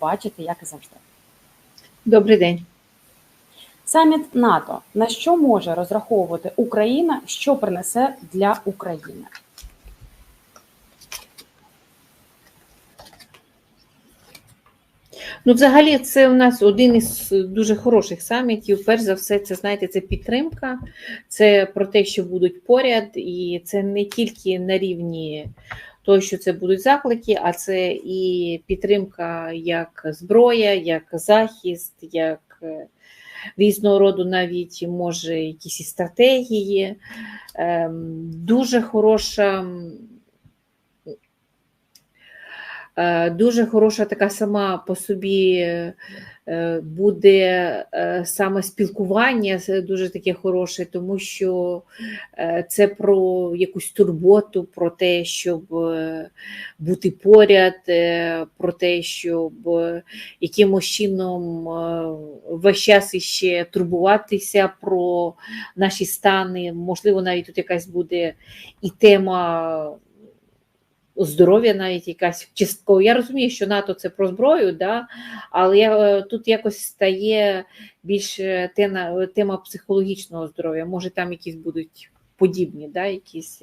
бачите, як і завжди. Добрий день. Саміт НАТО на що може розраховувати Україна, що принесе для України? Ну, взагалі, це у нас один із дуже хороших самітів. Перш за все, це знаєте, це підтримка, це про те, що будуть поряд, і це не тільки на рівні того, що це будуть заклики, а це і підтримка як зброя, як захист, як е, різного роду навіть може якісь і стратегії. Ем, Дуже хороша. Е, Дуже хороша така сама по собі буде е, саме спілкування, дуже таке хороше, тому що е, це про якусь турботу, про те, щоб е, бути поряд, е, про те, щоб е, якимось чином е, весь час іще турбуватися про наші стани. Можливо, навіть тут якась буде і тема здоров'я навіть якась частково. Я розумію, що НАТО це про зброю, да? але я, е, тут якось стає більше тема, тема психологічного здоров'я. Може, там якісь будуть подібні, да? якісь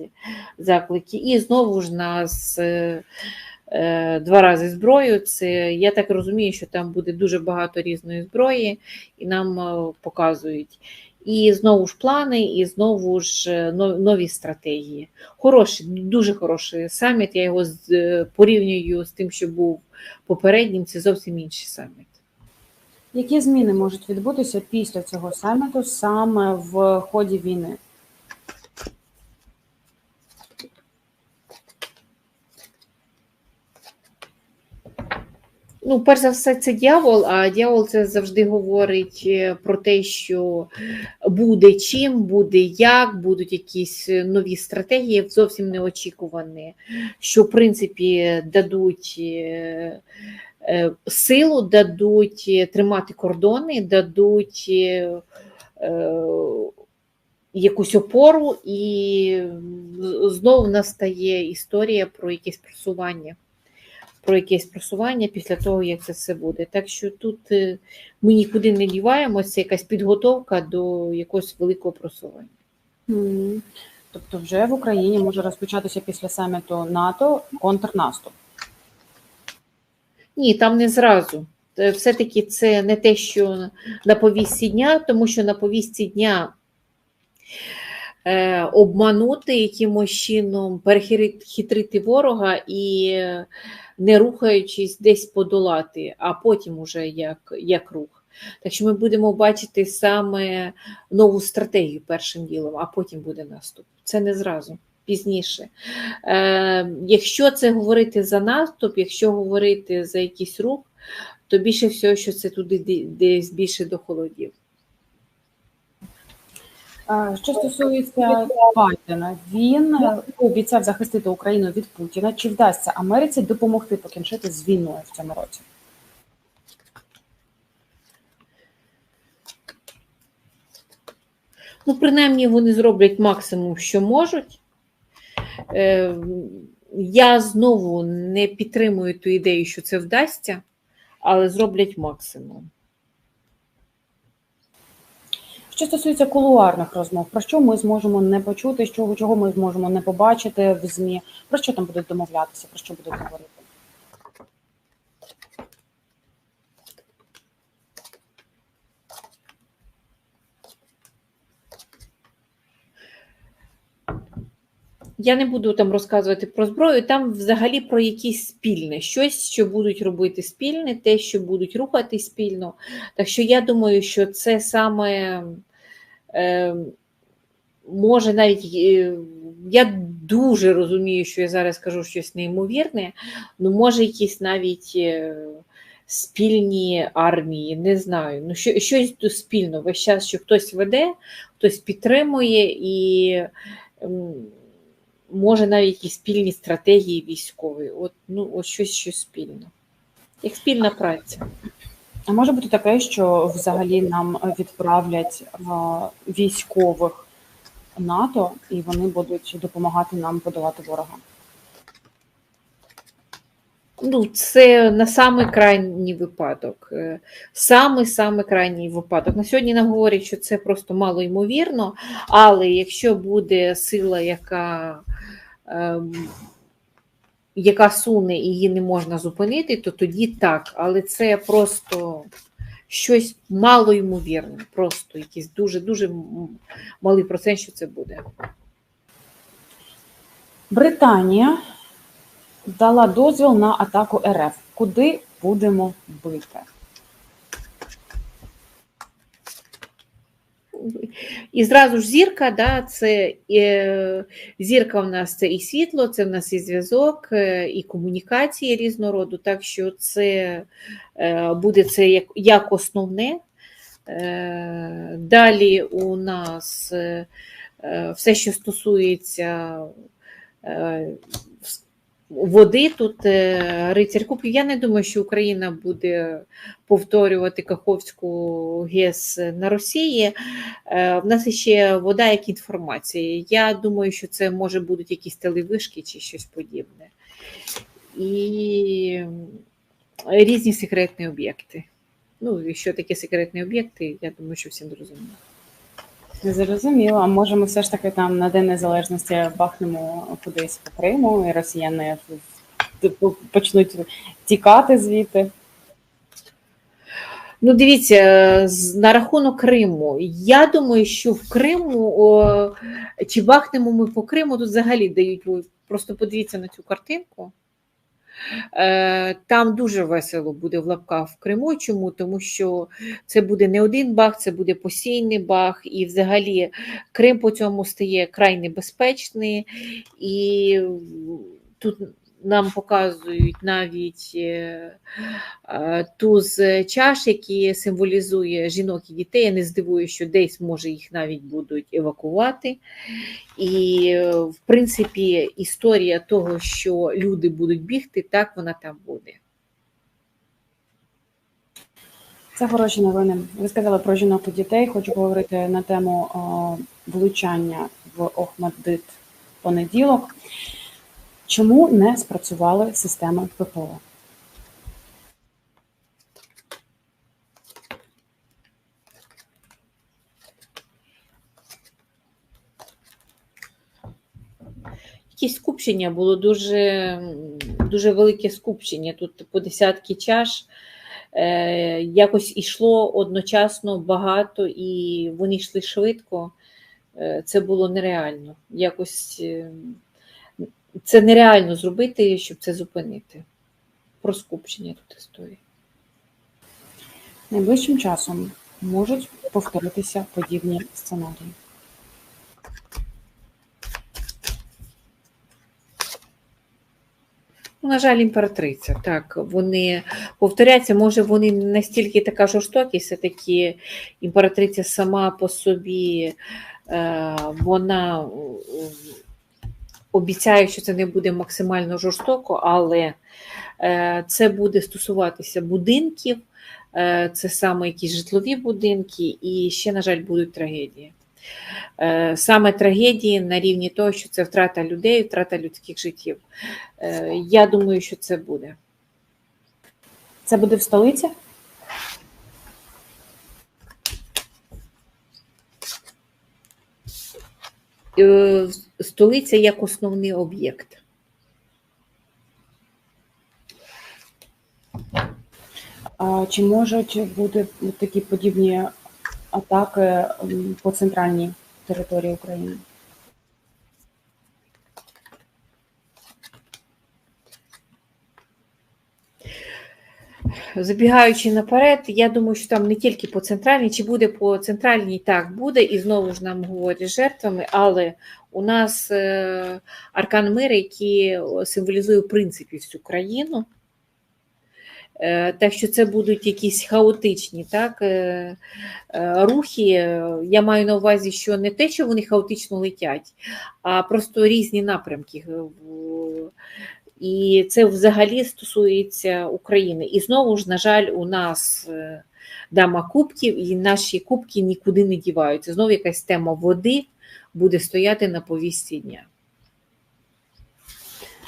заклики. І знову ж нас. е, е, Два рази зброю. Це я так розумію, що там буде дуже багато різної зброї, і нам е, показують. І знову ж плани, і знову ж е, нові стратегії. Хороший, дуже хороший саміт. Я його е, порівнюю з тим, що був попереднім. Це зовсім інший саміт. Які зміни можуть відбутися після цього саміту саме в ході війни? Ну, перш за все, це дьявол, а дьявол це завжди говорить е, про те, що буде чим, буде як, будуть якісь е, нові стратегії, зовсім неочікувані, що в принципі дадуть е, силу, дадуть тримати кордони, дадуть якусь опору, і знову настає історія про якесь просування про якесь просування після того, як це все буде. Так що тут е, ми нікуди не діваємося, це якась підготовка до якогось великого просування. М, Тобто, вже в Україні може розпочатися після саміту НАТО контрнаступ. Ні, там не зразу. Е, Все-таки це не те, що на повістці дня, тому що на повістці дня обманути якимось чином, перехитрити ворога і е, не рухаючись десь подолати, а потім уже як, як рух. Так що ми будемо бачити саме нову стратегію першим ділом, а потім буде наступ. Це не зразу, пізніше. Е, якщо це говорити за наступ, якщо говорити за якийсь рух, то більше всього, що це туди десь більше до холодів. Що стосується Байдена, він е, обіцяв захистити Україну від Путіна. Чи вдасться Америці допомогти покінчити з війною в цьому році? Ну, принаймні, вони зроблять максимум, що можуть. Е, Я знову не підтримую ту ідею, що це вдасться, але зроблять максимум. Що стосується кулуарних розмов, про що ми зможемо не почути, з чого, ми зможемо не побачити в ЗМІ, про що там будуть домовлятися, про що будуть говорити? Я не буду там розказувати про зброю, там взагалі про якісь спільне, щось, що будуть робити спільне, те, що будуть рухати спільно. Так що я думаю, що це саме може навіть. е, Я дуже розумію, що я зараз кажу щось неймовірне, ну може якісь навіть е, спільні армії, не знаю. Ну, що, щось спільно. Весь час, що хтось веде, хтось підтримує і. ем, може навіть якісь спільні стратегії військові. От, ну, от щось, щось спільне. Як спільна праця. А може бути таке, що взагалі нам відправлять е, військових НАТО, і вони будуть допомагати нам подолати ворога. Ну, це на самий крайній випадок. Е, Самий самий крайній випадок. На сьогодні нам говорять, що це просто мало ймовірно, але якщо буде сила, яка, ем, яка суне і її не можна зупинити, то тоді так. Але це просто щось мало ймовірне, просто якийсь дуже-дуже малий процент, що це буде. Британія дала дозвіл на атаку РФ. Куди будемо бити? І зразу ж зірка, да, це е, зірка в нас це і світло, це в нас і зв'язок, е, і комунікації різного роду. Так що це е, буде це як, як основне. Е, далі у нас е, е, все, що стосується е, води, тут е, рицар кубків. Я не думаю, що Україна буде повторювати Каховську ГЕС на Росії. Е, В нас ще вода як інформація. Я думаю, що це може будуть якісь телевишки чи щось подібне. І різні секретні об'єкти. Ну, і що таке секретні об'єкти, я думаю, що всім зрозуміло. Зрозуміло. А може ми все ж таки там на День Незалежності бахнемо кудись по Криму, і росіяни типу, почнуть тікати звідти. Ну, дивіться, на рахунок Криму. Я думаю, що в Криму, чи бахнемо ми по Криму, тут взагалі дають. Просто подивіться на цю картинку. Е, Там дуже весело буде в лапках в Криму. Чому? Тому що це буде не один бах, це буде постійний бах, і взагалі Крим по цьому стає край небезпечний. І тут нам показують навіть е, е, туз чаш, які символізує жінок і дітей. Я не здивуюся, що десь може їх навіть будуть евакувати. І, е, в принципі, історія того, що люди будуть бігти, так вона там буде. Це хороші новини. Ви сказали про жінок і дітей. Хочу поговорити на тему влучання в Охмаддит понеділок. Чому не спрацювали системи ППО? Якісь скупчення було дуже, дуже велике скупчення. Тут по десятки чаш. Е, якось ішло одночасно багато, і вони йшли швидко. Е, це було нереально. Якось е, це нереально зробити, щоб це зупинити. Про скупчення тут історія. Найближчим часом можуть повторитися подібні сценарії. Ну, На жаль, імператриця. Так, вони повторяться, може, вони не настільки така жорстокість, все-таки імператриця сама по собі, е, вона обіцяє, що це не буде максимально жорстоко, але е, це буде стосуватися будинків, е, це саме якісь житлові будинки, і ще, на жаль, будуть трагедії. Е, Саме трагедії на рівні того, що це втрата людей, втрата людських життів. Я думаю, що це буде. Це буде в столиці? Столиця як основний об'єкт. А Чи можуть бути такі подібні атаки по центральній території України? Забігаючи наперед, я думаю, що там не тільки по центральній, чи буде по центральній, так буде, і знову ж нам говорять жертвами, але у нас е, аркан мира, який символізує в принципі всю країну. Е, Так що це будуть якісь хаотичні так, е, рухи. Я маю на увазі, що не те, що вони хаотично летять, а просто різні напрямки. І це взагалі стосується України. І знову ж, на жаль, у нас е, дама кубків, і наші кубки нікуди не діваються. Знову якась тема води буде стояти на повісті дня.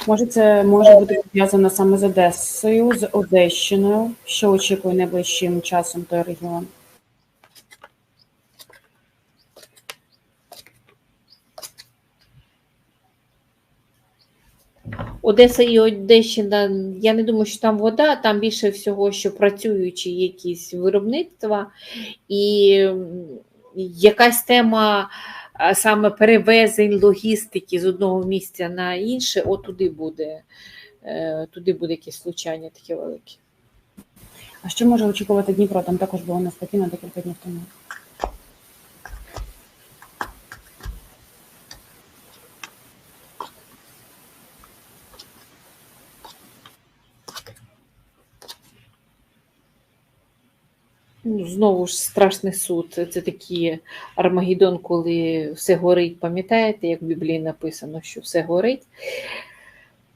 Може, це може бути пов'язано саме з Одесою, з Одещиною, що очікує найближчим часом той регіон. Одеса і Одещина, я не думаю, що там вода, там більше всього, що працюючі якісь виробництва, і якась тема саме перевезень логістики з одного місця на інше, от туди буде, е, туди буде якесь влучання таке велике. А що може очікувати Дніпро? Там також було неспокійно декілька днів тому. Знову ж страшний суд. Це такий Армагеддон, коли все горить. Пам'ятаєте, як в Біблії написано, що все горить.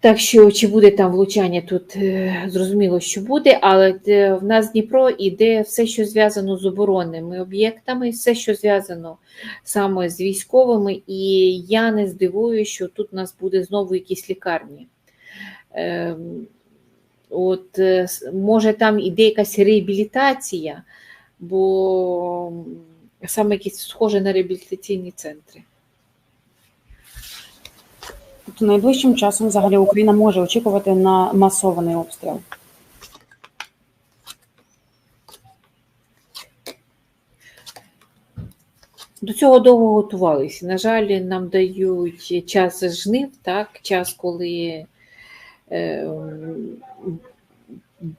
Так що, чи буде там влучання, тут е, зрозуміло, що буде, але е, в нас Дніпро іде все, що зв'язано з оборонними об'єктами, все, що зв'язано саме з військовими, і я не здивуюся, що тут у нас буде знову якісь лікарні. От, е, може, там іде якась реабілітація, бо саме якісь схоже на реабілітаційні центри. Тобто найближчим часом взагалі Україна може очікувати на масований обстріл. До цього довго готувалися. На жаль, нам дають час жнив, так, час, коли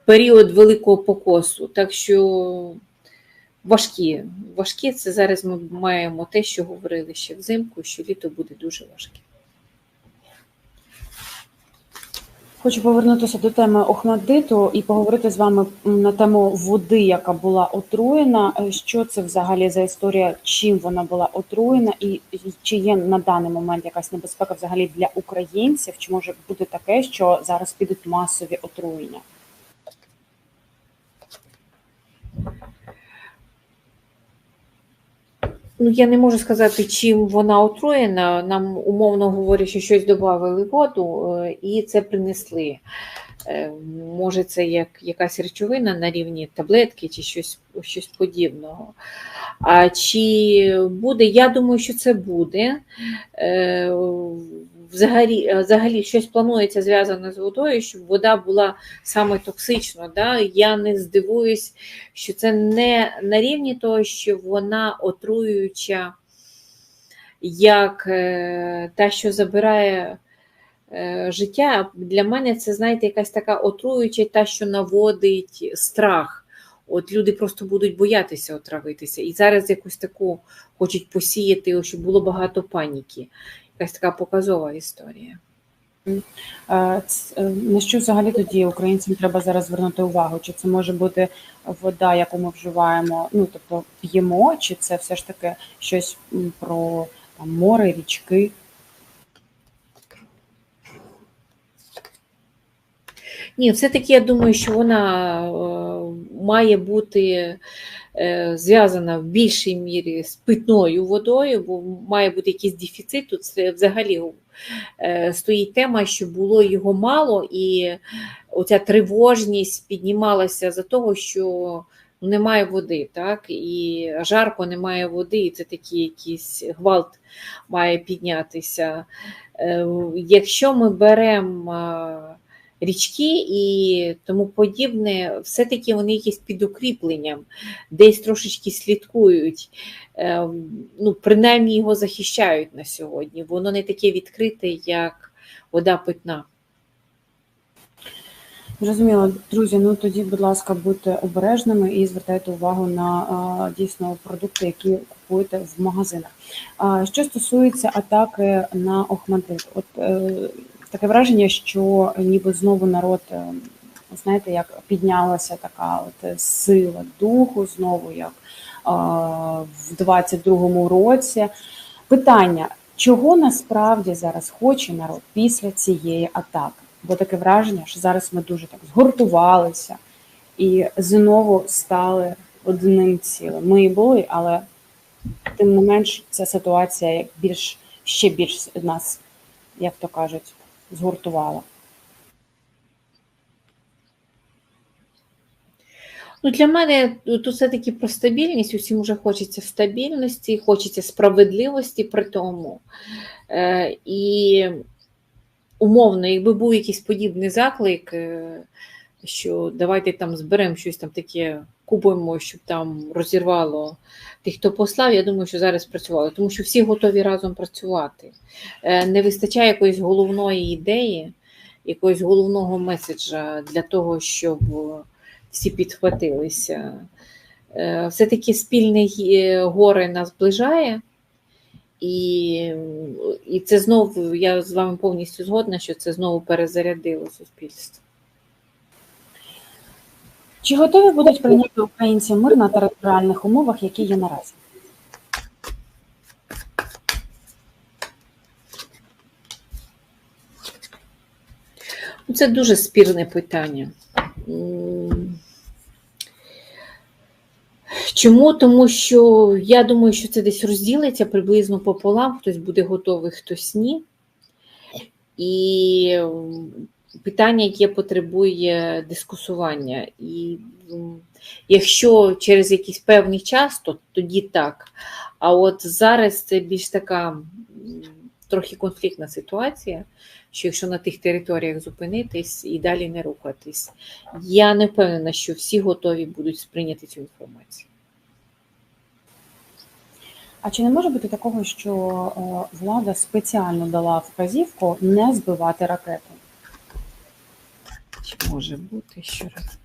період великого покосу. Так що важкі. Важкі це зараз ми маємо те, що говорили ще взимку, що літо буде дуже важке. Хочу повернутися до теми Охмаддиту і поговорити з вами на тему води, яка була отруєна. Е, Що це взагалі за історія? Чим вона була отруєна, і чи є на даний момент якась небезпека взагалі для українців? Чи може бути таке, що зараз підуть масові отруєння? Ну, я не можу сказати, чим вона отруєна. Нам умовно говорять, що щось додали воду е, і це принесли. Е, Може, це як якась речовина на рівні таблетки чи щось, щось подібного. А чи буде? Я думаю, що це буде. Е, Взагалі, взагалі щось планується зв'язане з водою, щоб вода була саме токсична. Да? Я не здивуюсь, що це не на рівні того, що вона отруююча, як е, та, що забирає е, життя. Для мене це, знаєте, якась така отруюча, та, що наводить страх. От люди просто будуть боятися отравитися. І зараз якусь таку хочуть посіяти, щоб було багато паніки. Якась така показова історія. Е, На що взагалі тоді українцям треба зараз звернути увагу? Чи це може бути вода, яку ми вживаємо, ну тобто п'ємо, чи це все ж таки щось про там, море, річки? Ні, все-таки я думаю, що вона е, має бути зв'язана в більшій мірі з питною водою, бо має бути якийсь дефіцит. Тут взагалі е, стоїть тема, що було його мало, і оця тривожність піднімалася за того, що ну, немає води, так? І жарко немає води, і це такий якийсь гвалт має піднятися. Е, Якщо ми беремо е, річки і тому подібне, все-таки вони якісь під укріпленням, десь трошечки слідкують, е, ну, принаймні його захищають на сьогодні. Воно не таке відкрите, як вода питна. Зрозуміло, друзі. Ну тоді, будь ласка, будьте обережними і звертайте увагу на дійсно продукти, які купуєте в магазинах. Що стосується атаки на Охмадит, от е, таке враження, що ніби знову народ, е, знаєте, як піднялася така от сила духу, знову як в 22-му році. Питання: чого насправді зараз хоче народ після цієї атаки? Бо таке враження, що зараз ми дуже так згуртувалися і знову стали одним цілим. Ми і були, але тим не менш ця ситуація більш ще більш нас, як то кажуть, згуртувала? Ну, для мене тут все-таки про стабільність. Усім вже хочеться стабільності, хочеться справедливості при тому. Е, і умовно, якби був якийсь подібний заклик, е, що давайте там зберемо щось там таке, купуємо, щоб там розірвало тих, хто послав, я думаю, що зараз працювало, тому що всі готові разом працювати. Е, Не вистачає якоїсь головної ідеї, якогось головного меседжа для того, щоб всі підхватилися. Е, Все-таки спільне горе нас зближає. І, і це знову, я з вами повністю згодна, що це знову перезарядило суспільство. Чи готові будуть прийняти українці мир на територіальних умовах, які є наразі? Ну, Це дуже спірне питання. Чому? Тому що я думаю, що це десь розділиться приблизно пополам, хтось буде готовий, хтось ні. І питання, яке потребує дискусування. І якщо через якийсь певний час, то тоді так. А от зараз це більш така трохи конфліктна ситуація що якщо на тих територіях зупинитись і далі не рухатись, я не впевнена, що всі готові будуть сприйняти цю інформацію. А чи не може бути такого, що е, влада спеціально дала вказівку не збивати ракети? Чи може бути ще раз?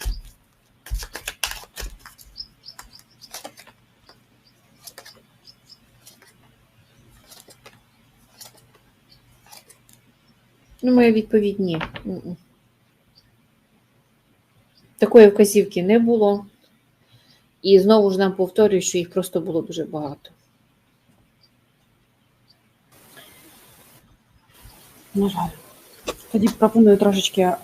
Ну, моя відповідь ні. Такої вказівки не було. І знову ж нам повторюю, що їх просто було дуже багато. На жаль. Тоді пропоную трошечки е,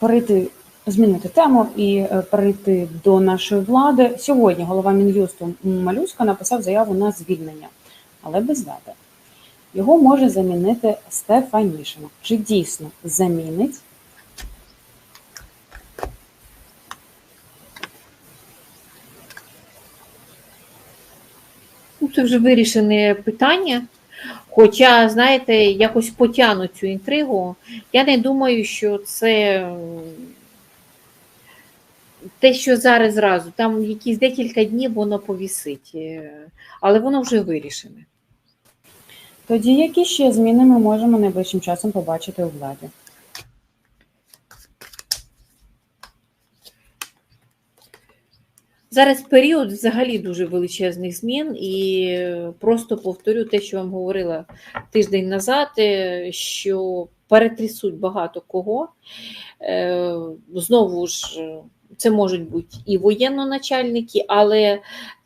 перейти, змінити тему і е, перейти до нашої влади. Сьогодні голова Мін'юсту Малюська написав заяву на звільнення, але без дати. Його може замінити Стефанішина. Чи дійсно замінить? Ну, це вже вирішене питання. Хоча, знаєте, якось потягну цю інтригу. Я не думаю, що це те, що зараз зразу, там якісь декілька днів воно повісить, Е, але воно вже вирішене. Тоді які ще зміни ми можемо найближчим часом побачити у владі? Зараз період взагалі дуже величезних змін, і просто повторю те, що вам говорила тиждень назад, е, що перетрясуть багато кого. Е, Знову ж, е, це можуть бути і воєнноначальники, але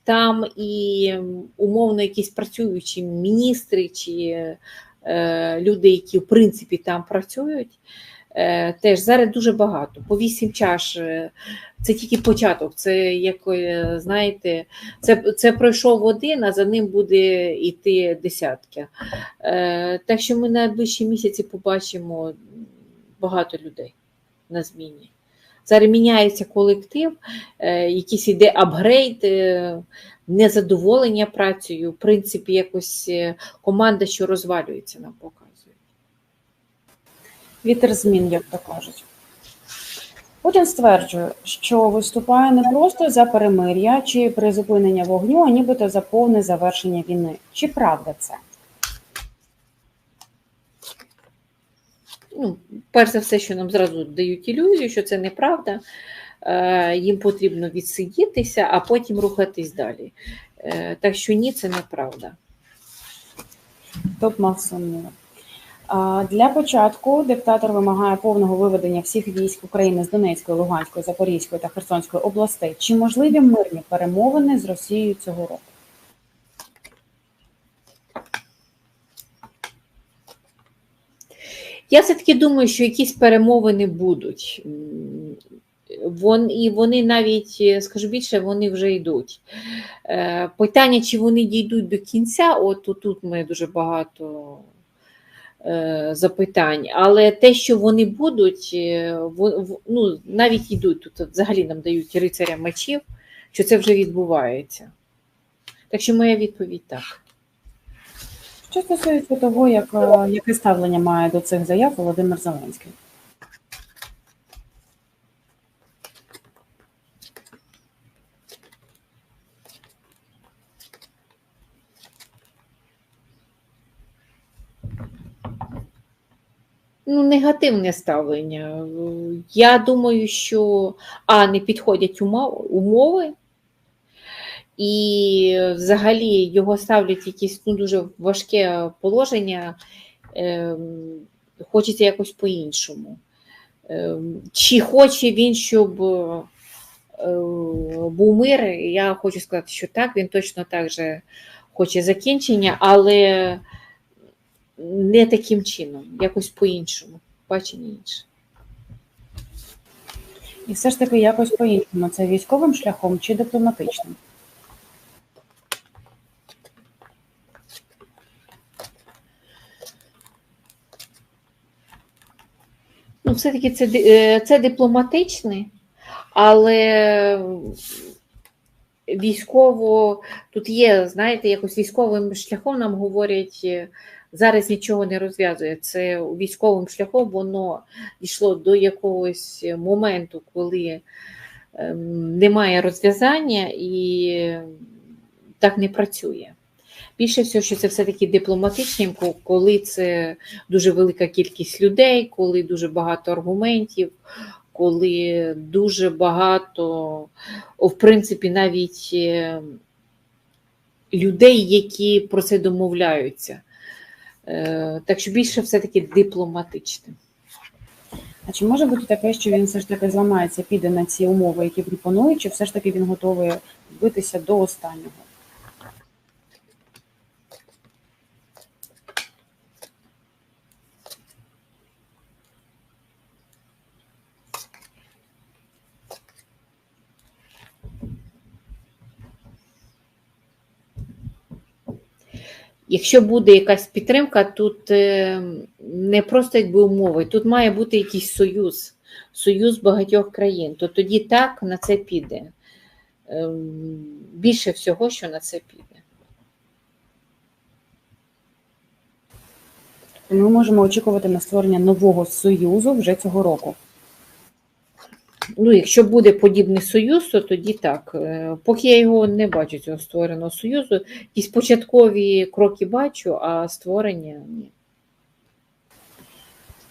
там і умовно якісь працюючі міністри чи люди, які в принципі там працюють. Е, Теж зараз дуже багато. По вісім чаш е, це тільки початок. Це як е, знаєте, це, це пройшов один, а за ним буде йти десятки. Так що ми найближчі місяці побачимо багато людей на зміні. Зараз міняється колектив, якийсь іде апгрейд, незадоволення працею. В принципі, якось команда, що розвалюється, нам показує. Вітер змін, як то кажуть. Путін стверджує, що виступає не просто за перемир'я чи призупинення вогню, а нібито за повне завершення війни. Чи правда це? ну, перш за все, що нам зразу дають ілюзію, що це неправда. Е, Їм потрібно відсидітися, а потім рухатись далі. Е, Так що ні, це неправда. Сумніви? А, Для початку диктатор вимагає повного виведення всіх військ України з Донецької, Луганської, Запорізької та Херсонської областей. Чи можливі мирні перемовини з Росією цього року? Я все-таки думаю, що якісь перемовини будуть. Вон, і вони навіть, е, скажу більше, вони вже йдуть. Е, Питання, чи вони дійдуть до кінця, от тут ми дуже багато запитань. Але те, що вони будуть, е, ну, навіть йдуть тут, взагалі нам дають рицаря мечів, що це вже відбувається. Так що моя відповідь так. Що стосується того, як, е, яке ставлення має до цих заяв Володимир Зеленський? Ну, негативне ставлення. Я думаю, що а, не підходять умов- умови, і взагалі його ставлять в якесь ну, дуже важке положення, ем, хочеться якось по-іншому. Ем, чи хоче він, щоб е, був мир, я хочу сказати, що так, він точно так же хоче закінчення, але не таким чином, якось по-іншому, бачення інше. І все ж таки якось по-іншому. Це військовим шляхом чи дипломатичним? Ну, все-таки це, е, це дипломатичний, але військово тут є, знаєте, якось військовим шляхом нам говорять, е, зараз нічого не розв'язує. Це військовим шляхом воно дійшло до якогось моменту, коли ем, немає розв'язання і так не працює. Більше всього, що це все-таки дипломатичним, коли це дуже велика кількість людей, коли дуже багато аргументів, коли дуже багато, в принципі, навіть е, людей, які про це домовляються. Е, Так що більше все-таки дипломатичним. А чи може бути таке, що він все ж таки зламається, піде на ці умови, які пропонують, чи все ж таки він готовий битися до останнього? Якщо буде якась підтримка, тут е, не просто якби умови, тут має бути якийсь союз, союз багатьох країн. То тоді так на це піде. Ем, Більше всього, що на це піде. Ми можемо очікувати на створення нового союзу вже цього року. Ну, якщо буде подібний союз, то тоді так. Е, Поки я його не бачу, цього створеного союзу, якісь початкові кроки бачу, а створення ні.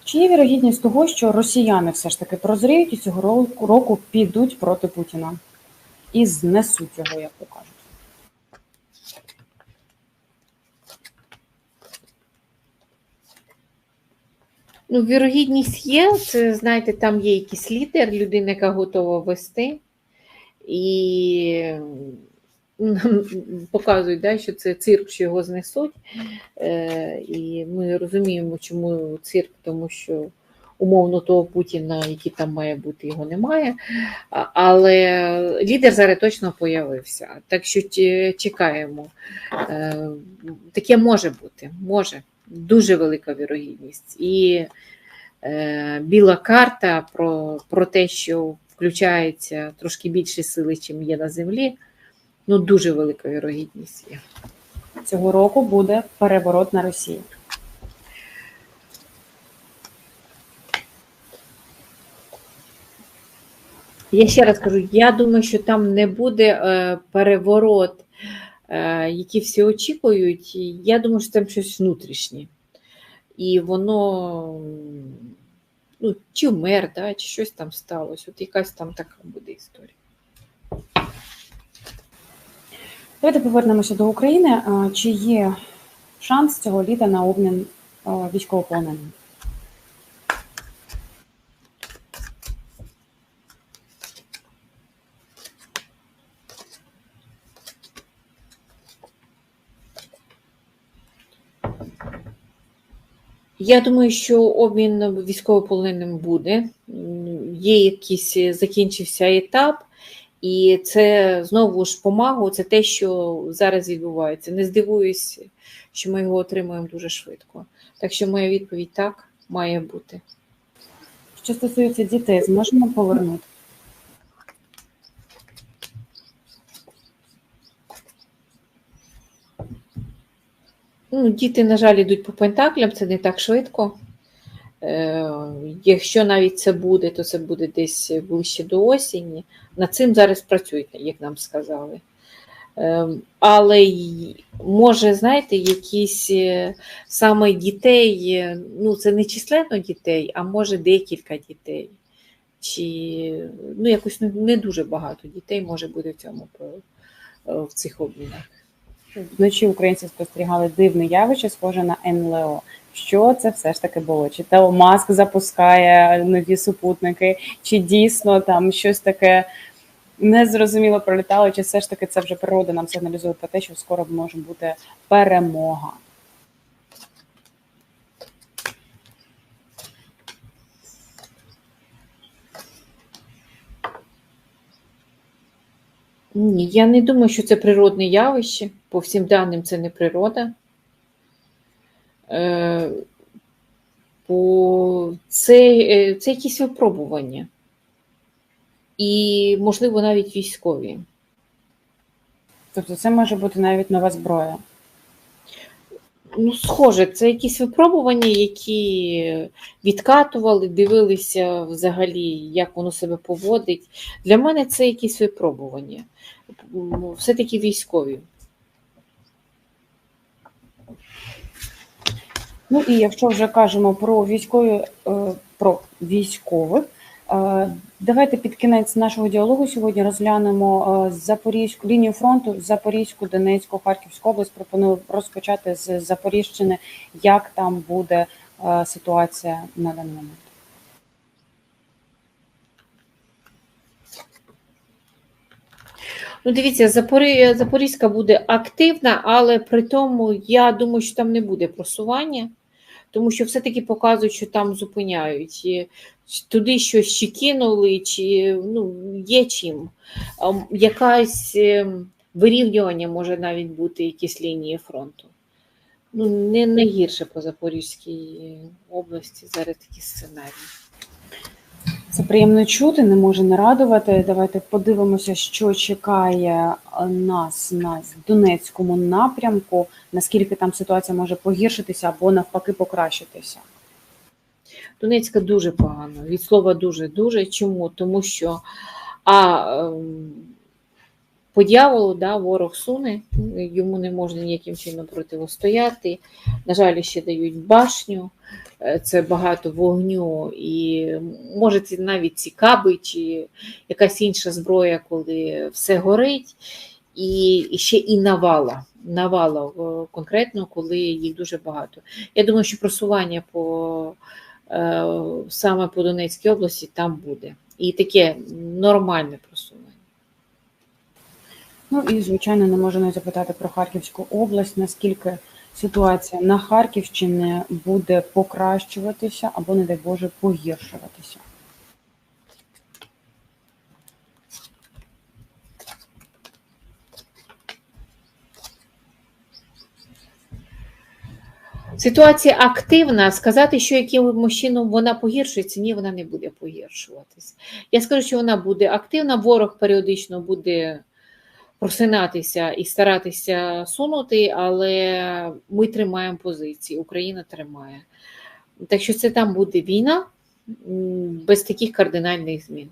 Чи є вірогідність того, що росіяни все ж таки прозріють і цього року- року підуть проти Путіна і знесуть його, як то кажуть? Ну, вірогідність є. Це, знаєте, там є якийсь лідер, людина, яка готова вести. І нам показують, да, що це цирк, що його знесуть. Е, і ми розуміємо, чому цирк, тому що умовно того Путіна, який там має бути, його немає. Але лідер зараз точно появився. Так що чекаємо. Е, Таке може бути, може. Дуже велика вірогідність. І е, біла карта про, про те, що включається трошки більше сили, чим є на землі. Ну, дуже велика вірогідність є. Цього року буде переворот на Росії. Я ще раз кажу: я думаю, що там не буде е, переворот, е, який всі очікують. Я думаю, що там щось внутрішнє. І воно ну, чи вмер, да, чи щось там сталося. От якась там така буде історія. Давайте повернемося до України. Чи є шанс цього літа на обмін військовополоненим? Я думаю, що обмін військовополоненим буде. Є якийсь е, закінчився етап, і це знову ж помагу, це те, що зараз відбувається. Не здивуюсь, що ми його отримуємо дуже швидко. Так що моя відповідь так має бути. Що стосується дітей, зможемо повернути? Ну, діти, на жаль, йдуть по пентаклям, це не так швидко. Е, якщо навіть це буде, то це буде десь ближче до осені. Над цим зараз працюють, як нам сказали. Е, але може, знаєте, якісь е, саме дітей, ну це не численно дітей, а може декілька дітей. Чи ну, якось не- дуже багато дітей може бути в цьому в цих обмінах. Вночі українці спостерігали дивне явище, схоже на НЛО. Що це все ж таки було? Чи Тело Маск запускає нові супутники, чи дійсно там щось таке незрозуміло пролітало, чи все ж таки це вже природа нам сигналізує про те, що скоро може бути перемога? Ні, я не думаю, що це природне явище. По всім даним, це не природа. Е, Бо це, е, це якісь випробування. І, можливо, навіть військові. Тобто це може бути навіть нова зброя. Ну, схоже, це якісь випробування, які відкатували, дивилися взагалі, як воно себе поводить. Для мене це якісь випробування. Все-таки військові. Ну і якщо вже кажемо про військові, е, про військових, давайте під кінець нашого діалогу сьогодні розглянемо е, Запорізьку лінію фронту, Запорізьку, Донецьку, Харківську область. Пропоную розпочати з Запоріжщини, як там буде е, ситуація на даний момент. Ну, дивіться, Запорі... Запорізька буде активна, але при тому я думаю, що там не буде просування, тому що все-таки показують, що там зупиняють. І Туди щось чи кинули, чи ну, є чим. Ам, Якась ем, вирівнювання може навіть бути якісь лінії фронту. Ну, не найгірше по Запорізькій області зараз такі сценарії. Це приємно чути, не може не радувати. Давайте подивимося, що чекає е, нас на Донецькому напрямку, наскільки там ситуація може погіршитися або навпаки покращитися. Донецька дуже погано. Від слова дуже-дуже. Чому? Тому що а, ем, по дьяволу да, ворог суне, йому не можна ніяким чином противостояти. На жаль, ще дають башню, це багато вогню, і може це навіть ці каби чи якась інша зброя, коли все горить, і, і ще і навала. Навала е, конкретно, коли їх дуже багато. Я думаю, що просування по е, саме по Донецькій області там буде. І таке нормальне просування. Ну і звичайно не можу не запитати про Харківську область, наскільки ситуація на Харківщині буде покращуватися або, не дай Боже, погіршуватися. Ситуація активна. Сказати, що якимось чином вона погіршується, ні, вона не буде погіршуватись. Я скажу, що вона буде активна, ворог періодично буде просинатися і старатися сунути, але ми тримаємо позиції, Україна тримає. Так що це там буде війна без таких кардинальних змін.